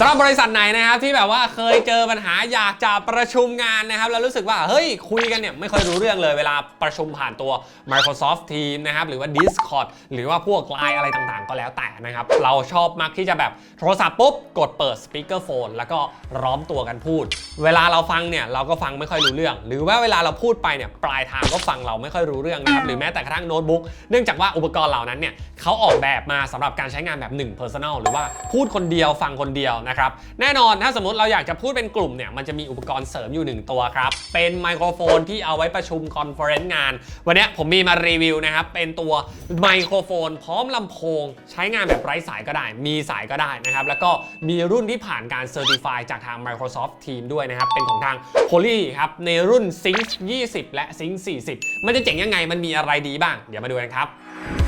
สำหรับบริษัทไหนนะครับที่แบบว่าเคยเจอปัญหาอยากจะประชุมงานนะครับแล้วรู้สึกว่าเฮ้ยคุยกันเนี่ยไม่ค่อยรู้เรื่องเลยเวลาประชุมผ่านตัว Microsoft Teams นะครับหรือว่า Discord หรือว่าพวก Line อะไรต่างๆ ก็แล้วแต่นะครับเราชอบมักที่จะแบบโทรศัพท์ปุ๊บกดเปิด Speaker Phone แล้วก็ร้อมตัวกันพูด เวลาเราฟังเนี่ยเราก็ฟังไม่ค่อยรู้เรื่อง หรือว่าเวลาเราพูดไปเนี่ยปลายทางก็ฟังเราไม่ค่อยรู้เรื่องนะครับหรือแม้แต่กระทั่งโน้ตบุ๊กเนื่องจากว่าอุปกรณ์เหล่านั้นเนี่ยเขาออกแบบมาสำหรับการใช้งานแบบ1 personal หรือว่าพูดคนเดียวฟังคนเดียวนะครับ แน่นอนถ้าสมมติเราอยากจะพูดเป็นกลุ่มเนี่ยมันจะมีอุปกรณ์เสริมอยู่ 1 ตัวครับ เป็นไมโครโฟนที่เอาไว้ประชุมคอนเฟอเรนซ์งาน วันนี้ผมมีมารีวิวนะครับ เป็นตัวไมโครโฟน พร้อมลำโพง ใช้งานแบบไร้สายก็ได้ มีสายก็ได้นะครับ แล้วก็มีรุ่นที่ผ่านการเซอร์ติฟายจากทาง Microsoft Team ด้วยนะครับ เป็นของทาง Poly ครับในรุ่น Sync 20 และ Sync 40 มันจะเจ๋งยังไงมันมีอะไรดีบ้าง เดี๋ยวมาดูกันครับ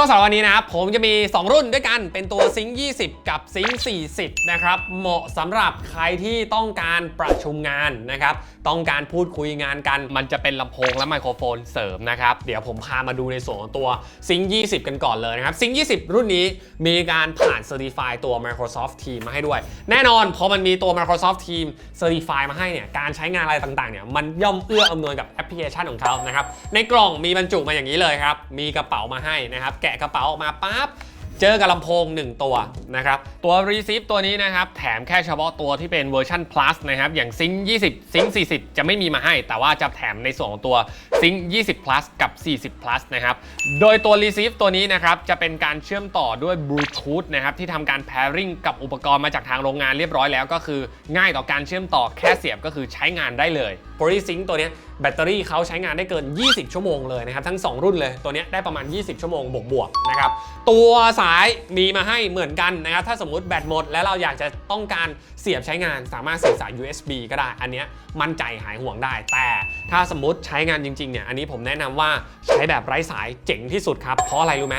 ก็สำหรับวันนี้นะครับผมจะมี 2 รุ่นด้วยกันเป็นตัว Sync 20 กับ Sync 40 นะครับ เหมาะสำหรับใครที่ต้องการประชุมงานนะครับ ต้องการพูดคุยงานกัน มันจะเป็นลำโพงและไมโครโฟนเสริมนะครับ เดี๋ยวผมพามาดูในส่วนของตัว Sync 20 กันก่อนเลยนะครับ Sync 20 รุ่นนี้มีการผ่าน Certify ตัว Microsoft Team มาให้ด้วย แน่นอนพอมันมีตัว Microsoft Team Certify มาให้เนี่ยการใช้งานอะไรต่างๆเนี่ยมันย่อมเอื้ออำนวยกับแอปพลิเคชันของเขานะครับในกล่องมีบรรจุมาอย่างนี้เลยครับมีกระเป๋ามาให้นะครับแกะกระเป๋าออกมาปั๊บเจอกับลำโพง 1 ตัวนะครับตัว Receive ตัวนี้นะครับแถมแค่เฉพาะตัวที่เป็นเวอร์ชัน plus นะครับอย่าง Sync 20 Sync 40 จะไม่มีมาให้ แต่ว่าจะแถมในส่วนของตัว Sync 20 plus กับ 40 plus นะครับ โดยตัว Receive ตัวนี้นะครับ จะเป็นการเชื่อมต่อด้วย Bluetooth นะครับ ที่ทำการ pairing กับอุปกรณ์มาจากทางโรงงานเรียบร้อยแล้วก็คือง่ายต่อการเชื่อมต่อแค่เสียบก็คือใช้งานได้เลย FreeSync ตัวนี้แบตเตอรี่เขาใช้งานได้เกิน 20 ชั่วโมงเลยนะครับ ทั้ง 2 รุ่นเลยตัวนี้ได้ประมาณ 20 ชั่วโมงบวกๆนะครับตัวสายมีมาให้เหมือนกันนะครับถ้าสมมติแบตหมดแล้วเราอยากจะต้องการเสียบใช้งานสามารถเสียบสาย USB ก็ได้ อันนี้มั่นใจหายห่วงได้ แต่ถ้าสมมติใช้งานจริงๆเนี่ยอันนี้ผมแนะนำว่าใช้แบบไร้สายเจ๋งที่สุดครับ เพราะอะไรรู้ไหม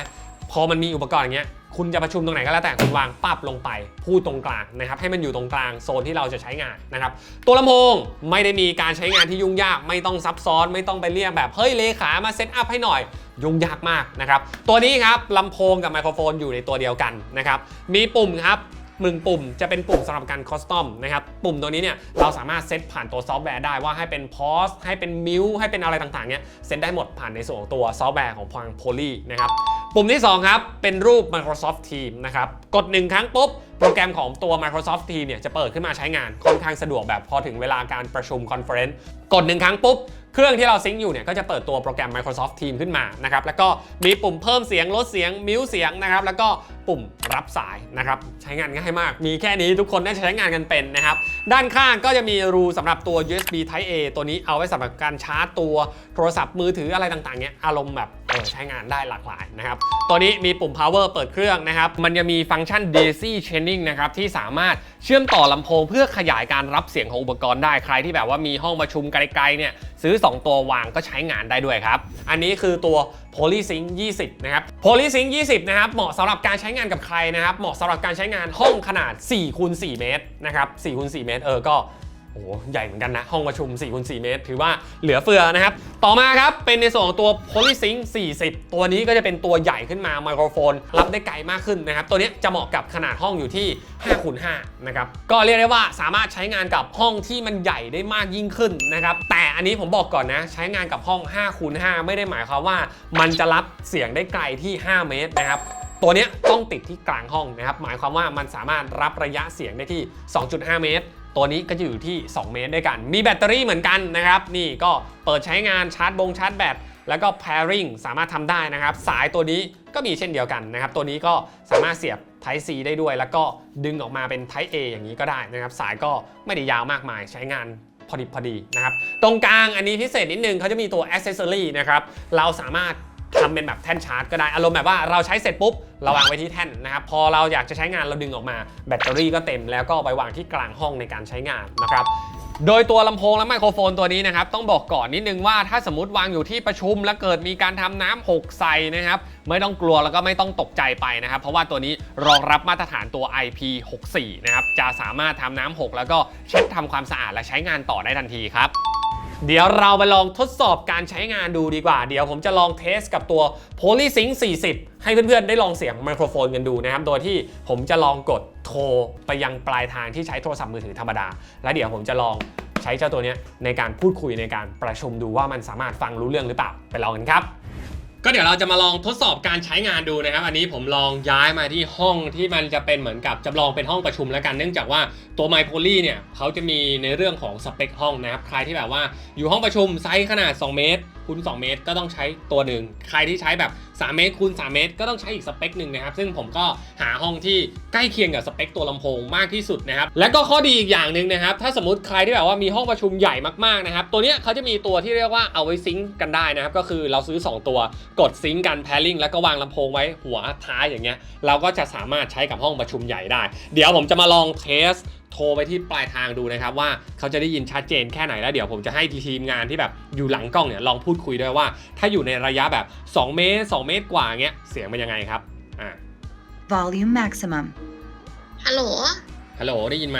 พอมันมีอุปกรณ์อย่างเงี้ยคุณจะประชุมตรงไหนก็แล้วแต่คุณวางปั๊บลงไปพูดตรงกลางนะครับให้มันอยู่ตรงกลางโซนที่เราจะใช้งานนะครับตัวลำโพงไม่ได้มีการใช้งานที่ยุ่งยากไม่ต้องซับซ้อนไม่ต้องไปเรียกแบบเฮ้ยเลขามาเซตอัพให้หน่อย ยุ่งยากมากนะครับตัวนี้ครับลำโพงกับไมโครโฟนอยู่ในตัวเดียวกันนะครับมีปุ่มครับ หนึ่งปุ่มจะเป็นปุ่มสำหรับการคอสตอมนะครับ ปุ่มตัวนี้เนี่ยเราสามารถเซตผ่านตัวซอฟต์แวร์ได้ว่าให้เป็นพอสให้เป็นมิวให้เป็นอะไรต่างๆเนี่ยเซตได้หมดผ่านในส่วนของตัวซอฟต์แวร์ของทาง Poly นะครับปุ่มที่ 2 ครับ เป็นรูป Microsoft Teams นะครับ กด 1 ครั้งปุ๊บ โปรแกรมของตัว Microsoft Teams เนี่ยจะเปิดขึ้นมาใช้งานค่อนข้างสะดวกแบบพอถึงเวลาการประชุมคอนเฟอเรนซ์กด 1 ครั้งปุ๊บ เครื่องที่เราซิงค์อยู่เนี่ยก็จะเปิดตัวโปรแกรม Microsoft Teams ขึ้นมานะครับแล้วก็มีปุ่มเพิ่มเสียงลดเสียงมิวเสียงนะครับแล้วก็ปุ่มรับสายนะครับใช้งานง่ายมาก มีแค่นี้ทุกคนน่าจะใช้งานกันเป็นนะครับด้านข้างก็จะมีรูสำหรับตัว USB Type A ตัวนี้เอาไว้สำหรับการชาร์จตัวโทรศัพท์มือถืออะไรต่างๆเนี่ยอารมณ์แบบ เออใช้งานได้หลากหลายนะครับ ตัวนี้มีปุ่ม power เปิดเครื่องนะครับ มันจะมีฟังก์ชัน daisy chaining นะครับที่สามารถเชื่อมต่อลำโพงเพื่อขยายการรับเสียงของอุปกรณ์ได้ใครที่แบบว่ามีห้องประชุมไกลๆเนี่ยซื้อ 2 ตัววางก็ใช้งานได้ด้วยครับ อันนี้คือตัว PolySync 20 นะครับ PolySync 20 นะครับ เหมาะสำหรับการใช้งานกับใครนะครับ เหมาะสำหรับการใช้งานห้องขนาด4คูณ4เมตรนะครับ4คูณ4เมตรเออก็ โอ้โหใหญ่เหมือนกันนะ ห้องประชุม4คูณ4เมตร ถือว่าเหลือเฟือนะครับ ต่อมาครับ เป็นในส่วนของตัว PolySync 40 ตัวนี้ก็จะเป็นตัวใหญ่ขึ้นมาไมโครโฟน รับได้ไกลมากขึ้นนะครับ ตัวนี้จะเหมาะกับขนาดห้องอยู่ที่5คูณ5นะครับ ก็เรียกได้ว่าสามารถใช้งานกับห้องที่มันใหญ่ได้มากยิ่งขึ้นนะครับ แต่อันนี้ผมบอกก่อนนะ ใช้งานกับห้อง5คูณ5ไม่ได้หมายความว่า มันจะรับเสียงได้ไกลที่ 5 เมตรนะครับตัวนี้ต้องติดที่กลางห้องนะครับ หมายความว่ามันสามารถรับระยะเสียงได้ที่ 2.5 เมตร ตัวนี้ก็จะอยู่ที่ 2 เมตรด้วยกัน มีแบตเตอรี่เหมือนกันนะครับ นี่ก็เปิดใช้งานชาร์จบงชาร์จแบตแล้วก็ pairing สามารถทำได้นะครับ สายตัวนี้ก็มีเช่นเดียวกันนะครับ ตัวนี้ก็สามารถเสียบ Type C ได้ด้วย แล้วก็ดึงออกมาเป็น Type A อย่างนี้ก็ได้นะครับ สายก็ไม่ได้ยาวมากมายใช้งานพอดีพอดีนะครับ ตรงกลางอันนี้พิเศษนิดนึงเขาจะมีตัว accessory นะครับ เราสามารถ ทำเป็นแบบแท่นชาร์จก็ได้อารมณ์แบบว่าเราใช้เสร็จปุ๊บเราวางไว้ที่แท่นนะครับพอเราอยากจะใช้งานเราดึงออกมา แบตเตอรี่ก็เต็มแล้วก็ไปวางที่กลางห้องในการใช้งานนะครับโดยตัวลำโพงและไมโครโฟนตัวนี้นะครับต้องบอกก่อนนิดนึงว่าถ้าสมมติวางอยู่ที่ประชุม แล้วเกิดมีการทำน้ำหกใส่นะครับไม่ต้องกลัวแล้วก็ไม่ต้องตกใจไปนะครับ เพราะว่าตัวนี้รองรับมาตรฐานตัว IP64 นะครับจะสามารถทำน้ำหกแล้วก็เช็ดทำความสะอาดและใช้งานต่อได้ทันทีครับ เดี๋ยวเราไปลองทดสอบการใช้งานดูดีกว่า เดี๋ยวผมจะลองเทสกับตัว PolySync 40 ให้เพื่อนๆ ได้ลองเสียงไมโครโฟนกันดูนะครับ โดยที่ผมจะลองกดโทรไปยังปลายทางที่ใช้โทรศัพท์มือถือธรรมดา แล้วเดี๋ยวผมจะลองใช้เจ้าตัวนี้ในการพูดคุยในการประชุมดูว่ามันสามารถฟังรู้เรื่องหรือเปล่า ไปลองกันครับ ก็เดี๋ยวเราจะมาลองทดสอบการใช้งานดูนะครับ อันนี้ผมลองย้ายมาที่ห้องที่มันจะเป็นเหมือนกับจำลองเป็นห้องประชุมแล้วกันเนื่องจากว่าตัวไมโครลีเนี่ยเขาจะมีในเรื่องของสเปคห้องนะครับใครที่แบบว่าอยู่ห้องประชุมไซส์ขนาด 2 เมตร คูณ2 เมตร ก็ต้องใช้ตัวหนึ่ง ใครที่ใช้แบบ 3 เมตรคูณ3 เมตร ก็ต้องใช้อีกสเปคหนึ่งนะครับ ซึ่งผมก็หาห้องที่ใกล้เคียงกับสเปคตัวลำโพงมากที่สุดนะครับ และก็ข้อดีอีกอย่างหนึ่งนะครับ ถ้าสมมติใครที่แบบว่ามีห้องประชุมใหญ่มากๆนะครับ ตัวเนี้ยเขาจะมีตัวที่เรียกว่าเอาไว้ซิงก์กันได้นะครับ ก็คือเราซื้อ 2 ตัวกดซิงก์กัน pairing แล้วก็วางลำโพงไว้หัวท้ายอย่างเงี้ย เราก็จะสามารถใช้กับห้องประชุมใหญ่ได้ เดี๋ยวผมจะมาลองเทส โทรไปที่ปลายทางดูนะครับว่าเขาจะได้ยินชัดเจนแค่ไหนแล้วเดี๋ยวผมจะให้ทีมงานที่แบบอยู่หลังกล้องเนี่ยลองพูดคุยด้วยว่า ถ้าอยู่ในระยะแบบ 2 เมตร 2 เมตรกว่าเงี้ยเสียงเป็นยังไงครับอ่า Volume maximum. ฮัลโหล ฮัลโหลได้ยินไหม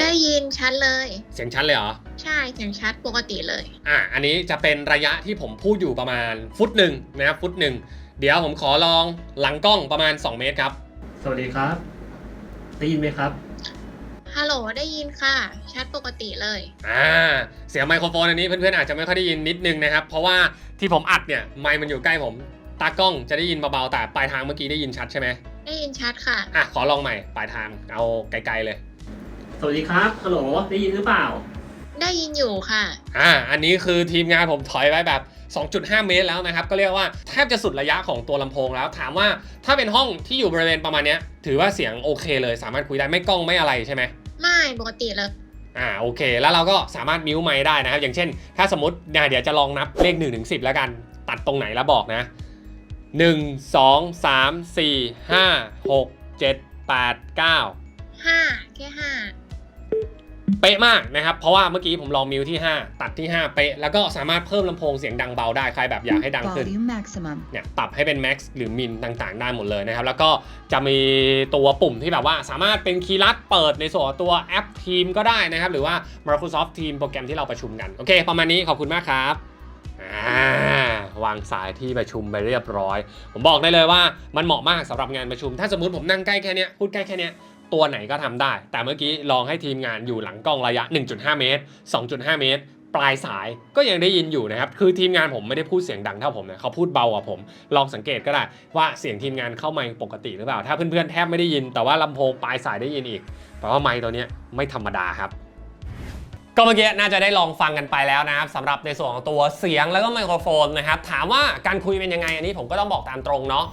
ได้ยินชัดเลย เสียงชัดเลยเหรอ ใช่เสียงชัดปกติเลย อะ อันนี้จะเป็นระยะที่ผมพูดอยู่ประมาณฟุตหนึ่งนะครับฟุตหนึ่ง เดี๋ยวผมขอลองหลังกล้องประมาณ 2 เมตรครับ สวัสดีครับ ได้ยินไหมครับ ฮัลโหลได้ยินค่ะ ชัดปกติเลย อ่าเสียงไมโครโฟนอันนี้เพื่อนๆอาจจะไม่ค่อยได้ยินนิดนึงนะครับ เพราะว่าที่ผมอัดเนี่ยไมค์มันอยู่ใกล้ผมตากล้องจะได้ยินเบาๆแต่ปลายทางเมื่อกี้ได้ยินชัดใช่ไหมได้ยินชัดค่ะ อะขอลองใหม่ปลายทางเอาไกลๆเลย สวัสดีครับ ฮัลโหล ได้ยินหรือเปล่า ได้ยินอยู่ค่ะ อ่า อันนี้คือทีมงานผมถอยไว้แบบ 2.5 เมตรแล้วนะครับ ก็เรียกว่าแทบจะสุดระยะของตัวลำโพงแล้ว ถามว่าถ้าเป็นห้องที่อยู่บริเวณประมาณเนี้ย ถือว่าเสียงโอเคเลย สามารถคุยได้ไม่กล้องไม่อะไรใช่ไหม ไม่ปกติเลยอ่าโอเค แล้วเราก็สามารถมิวไมค์ได้นะครับ อย่างเช่น ถ้าสมมติเนี่ยเดี๋ยวจะลองนับเลข1นถึงสิแล้วกัน ตัดตรงไหนแล้วบอกนะ 1 2 3 4 5 6 7 8 9ห้าแค่ห้า เป๊ะมากนะครับ เพราะว่าเมื่อกี้ผมลองมิวที่ 5 ตัดที่ 5 เป๊ะ แล้วก็สามารถเพิ่มลำโพงเสียงดังเบาได้ ใครแบบอยากให้ดังขึ้น Volume maximum. เนี่ยปรับให้เป็น Max หรือ Min ต่างๆ ได้หมดเลยนะครับ แล้วก็จะมีตัวปุ่มที่แบบว่าสามารถเป็นคีย์ลัดเปิดในส่วนของตัวแอป Team ก็ได้นะครับ หรือว่า Microsoft Team โปรแกรมที่เราประชุมกัน โอเค ประมาณนี้ขอบคุณมากครับอ่าวางสายที่ประชุมไปเรียบร้อย ผมบอกได้เลยว่ามันเหมาะมากสำหรับงานประชุม ถ้าสมมติผมนั่งใกล้แค่เนี้ยพูดใกล้แค่เนี้ย ตัวไหนก็ทำได้ แต่เมื่อกี้ลองให้ทีมงานอยู่หลังกล้องระยะ 1.5 เมตร 2.5 เมตร ปลายสายก็ยังได้ยินอยู่นะครับ คือทีมงานผมไม่ได้พูดเสียงดังเท่าผมนะเขาพูดเบากว่าผม ลองสังเกตก็ได้ว่าเสียงทีมงานเข้าไมค์ปกติหรือเปล่า ถ้าเพื่อนๆแทบไม่ได้ยิน แต่ว่าลำโพงปลายสายได้ยินอีก แปลว่าไมค์ตัวนี้ไม่ธรรมดาครับก็เมื่อกี้น่าจะได้ลองฟังกันไปแล้วนะครับสำหรับในส่วนของตัวเสียงแล้วก็ไมโครโฟนนะครับถามว่าการคุยเป็นยังไงอันนี้ผมก็ต้องบอกตามตรงเนาะ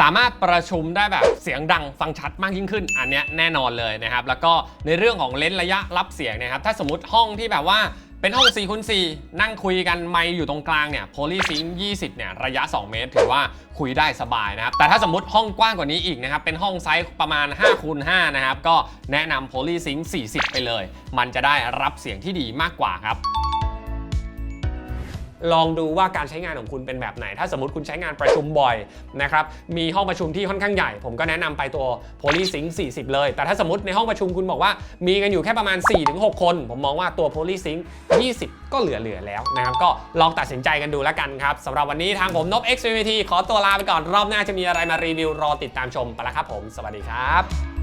สามารถประชุมได้แบบเสียงดังฟังชัดมากยิ่งขึ้น อันนี้แน่นอนเลยนะครับ แล้วก็ในเรื่องของเลนส์ระยะรับเสียงนะครับ ถ้าสมมติห้องที่แบบว่าเป็นห้อง4คูณ4นั่งคุยกันไมค์อยู่ตรงกลางเนี่ยโพลีซิง20 เนี่ย ระยะ 2 เมตร ถือว่าคุยได้สบายนะครับ แต่ถ้าสมมติห้องกว้างกว่านี้อีกนะครับ เป็นห้องไซส์ประมาณ5คูณ5นะครับ ก็แนะนำโพลีซิง40 ไปเลย มันจะได้รับเสียงที่ดีมากกว่าครับ ลองดูว่าการใช้งานของคุณเป็นแบบไหน ถ้าสมมติคุณใช้งานประชุมบ่อยนะครับ มีห้องประชุมที่ค่อนข้างใหญ่ ผมก็แนะนำไปตัว PolySync 40 เลย แต่ถ้าสมมติในห้องประชุมคุณบอกว่า มีกันอยู่แค่ประมาณ 4-6 คน ผมมองว่าตัว PolySync 20 ก็เหลือๆแล้วนะครับ ก็ลองตัดสินใจกันดูแล้วกันครับสำหรับวันนี้ทางผมนบ XVT ขอตัวลาไปก่อนรอบหน้าจะมีอะไรมารีวิวรอติดตามชมไปแล้วครับผม สวัสดีครับ